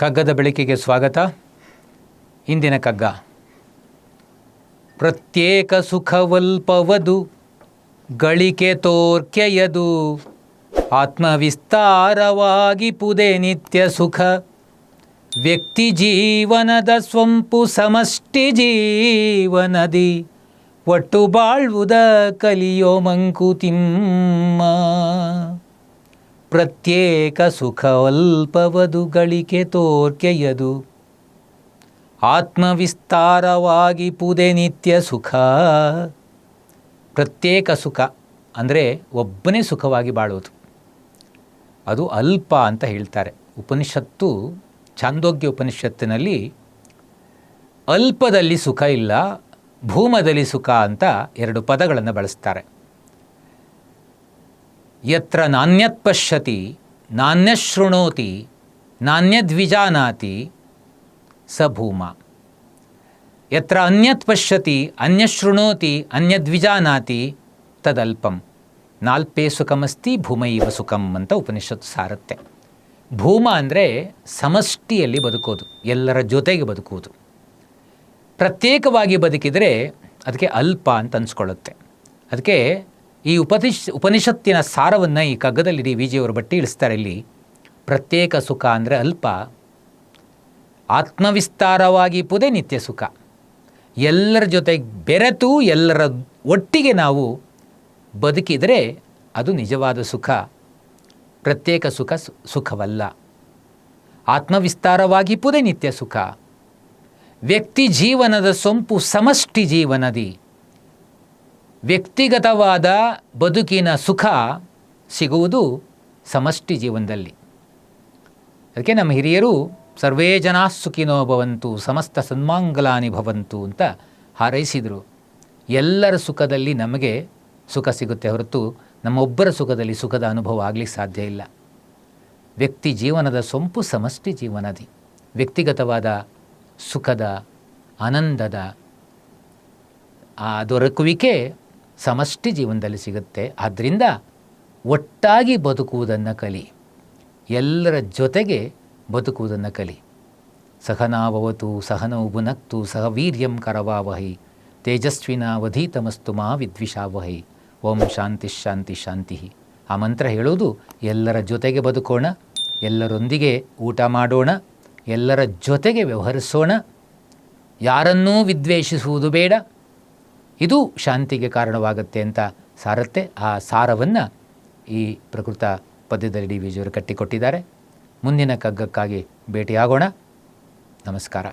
ಕಗ್ಗದ ಬೆಳಕಿಗೆ ಸ್ವಾಗತ. ಇಂದಿನ ಕಗ್ಗ. ಪ್ರತ್ಯೇಕ ಸುಖವಲ್ಪವದು, ಗಳಿಕೆ ತೋರ್ಕೆಯದು. ಆತ್ಮವಿಸ್ತಾರವಾಗಿ ಪುದೆ ನಿತ್ಯ ಸುಖ. ವ್ಯಕ್ತಿ ಜೀವನದ ಸ್ವಂಪು ಸಮಷ್ಟಿ ಜೀವನದಿ. ಒಟ್ಟು ಬಾಳ್ವುದ ಕಲಿಯೋ ಮಂಕುತಿಮ್ಮ. ಪ್ರತ್ಯೇಕ ಸುಖವಲ್ಪವದು ಗಳಿಕೆ ತೋರ್ಕೆಯದು. ಆತ್ಮವಿಸ್ತಾರವಾಗಿ ಪುದೆ ನಿತ್ಯ ಸುಖ. ಪ್ರತ್ಯೇಕ ಸುಖ ಅಂದರೆ ಒಬ್ಬನೇ ಸುಖವಾಗಿ ಬಾಳುವುದು. ಅದು ಅಲ್ಪ ಅಂತ ಹೇಳ್ತಾರೆ. ಉಪನಿಷತ್ತು ಚಾಂದೋಗ್ಯ ಉಪನಿಷತ್ತಿನಲ್ಲಿ ಅಲ್ಪದಲ್ಲಿ ಸುಖ ಇಲ್ಲ, ಭೂಮದಲ್ಲಿ ಸುಖ ಅಂತ ಎರಡು ಪದಗಳನ್ನು ಬಳಸ್ತಾರೆ. ಯತ್ರ ನಾಣ್ಯತ್ ಪಶ್ಯತಿ ನಾಣ್ಯಶೃಣೋತಿ ನಾಣ್ಯದ್ವಿಜಾನಾತಿ ಸ ಭೂಮ ಯತ್ರ ಅನ್ಯತ್ ಪಶ್ಯತಿ ಅನ್ಯಶೃಣೋತಿ ಅನ್ಯದ್ವಿಜಾನಾತಿ ತದಲ್ಪಂ ನಾಲ್ಪೇ ಸುಖಮಸ್ತಿ ಭೂಮೈವ ಸುಖಂ ಅಂತ ಉಪನಿಷತ್ತು ಸಾರುತ್ತೆ। ಭೂಮ ಅಂದರೆ ಸಮಷ್ಟಿಯಲ್ಲಿ ಬದುಕೋದು, ಎಲ್ಲರ ಜೊತೆಗೆ ಬದುಕುವುದು ಪ್ರತ್ಯೇಕವಾಗಿ ಬದುಕಿದರೆ ಅದಕ್ಕೆ ಅಲ್ಪ ಅಂತ ಅನ್ಸ್ಕೊಳ್ಳುತ್ತೆ। ಅದಕ್ಕೆ ಈ ಉಪನಿಷ್, ಉಪನಿಷತ್ತಿನ ಸಾರವನ್ನು ಈ ಕಗ್ಗದಲ್ಲಿ ಡಿ ವಿ ಜಿಯವರು ಬಟ್ಟಿ ಇಳಿಸ್ತಾರೆ. ಇಲ್ಲಿ ಪ್ರತ್ಯೇಕ ಸುಖ ಅಂದರೆ ಅಲ್ಪ, ಆತ್ಮವಿಸ್ತಾರವಾಗಿ ಪುದೆ ನಿತ್ಯ ಸುಖ. ಎಲ್ಲರ ಜೊತೆಗೆ ಬೆರೆತು ಎಲ್ಲರ ಒಟ್ಟಿಗೆ ನಾವು ಬದುಕಿದರೆ ಅದು ನಿಜವಾದ ಸುಖ. ಪ್ರತ್ಯೇಕ ಸುಖ ಸುಖವಲ್ಲ. ಆತ್ಮವಿಸ್ತಾರವಾಗಿ ಪುದೆ ನಿತ್ಯ ಸುಖ. ವ್ಯಕ್ತಿ ಜೀವನದ ಸೊಂಪು ಸಮಷ್ಟಿ ಜೀವನದಿ. ವ್ಯಕ್ತಿಗತವಾದ ಬದುಕಿನ ಸುಖ ಸಿಗುವುದು ಸಮಷ್ಟಿ ಜೀವನದಲ್ಲಿ. ಅದಕ್ಕೆ ನಮ್ಮ ಹಿರಿಯರು, ಸರ್ವೇ ಜನಾ ಭವಂತು, ಸಮಸ್ತ ಸನ್ಮಾಂಗಲಾನಿ ಭವಂತು ಅಂತ ಹಾರೈಸಿದರು. ಎಲ್ಲರ ಸುಖದಲ್ಲಿ ನಮಗೆ ಸುಖ ಸಿಗುತ್ತೆ ಹೊರತು ನಮ್ಮೊಬ್ಬರ ಸುಖದಲ್ಲಿ ಸುಖದ ಅನುಭವ ಆಗಲಿಕ್ಕೆ ಸಾಧ್ಯ ಇಲ್ಲ. ವ್ಯಕ್ತಿ ಜೀವನದ ಸೊಂಪು ಸಮಷ್ಟಿ ಜೀವನದಿ ವ್ಯಕ್ತಿಗತವಾದ ಸುಖದ, ಆನಂದದ, ಆ ದೊರಕುವಿಕೆ ಸಮಷ್ಟಿ ಜೀವನದಲ್ಲಿ ಸಿಗುತ್ತೆ. ಆದ್ದರಿಂದ ಒಟ್ಟಾಗಿ ಬದುಕುವುದನ್ನು ಕಲಿ. ಎಲ್ಲರ ಜೊತೆಗೆ ಬದುಕುವುದನ್ನು ಕಲಿ. ಸಹನಾಭವತು ಸಹನೌ ಬುನಕ್ತು ಸಹ ವೀರ್ಯಂ ಕರವಾವಹೈ ತೇಜಸ್ವಿನಾವಧೀತಮಸ್ತು ಮಾ ವಿದ್ವಿಷಾವಹಿ. ಓಂ ಶಾಂತಿ ಶಾಂತಿ ಶಾಂತಿ. ಆ ಮಂತ್ರ ಹೇಳೋದು ಎಲ್ಲರ ಜೊತೆಗೆ ಬದುಕೋಣ, ಎಲ್ಲರೊಂದಿಗೆ ಊಟ ಮಾಡೋಣ, ಎಲ್ಲರ ಜೊತೆಗೆ ವ್ಯವಹರಿಸೋಣ. ಯಾರನ್ನೂ ವಿದ್ವೇಷಿಸುವುದು ಬೇಡ. ಇದು ಶಾಂತಿಗೆ ಕಾರಣವಾಗುತ್ತೆ ಅಂತ ಸಾರತ್ತೆ. ಆ ಸಾರವನ್ನು ಈ ಪ್ರಕೃತ ಪದ್ಯದಲ್ಲಿ ಡಿ ವಿಜಿಯವರು ಕಟ್ಟಿಕೊಟ್ಟಿದ್ದಾರೆ. ಮುಂದಿನ ಕಗ್ಗಕ್ಕಾಗಿ ಭೇಟಿಯಾಗೋಣ. ನಮಸ್ಕಾರ.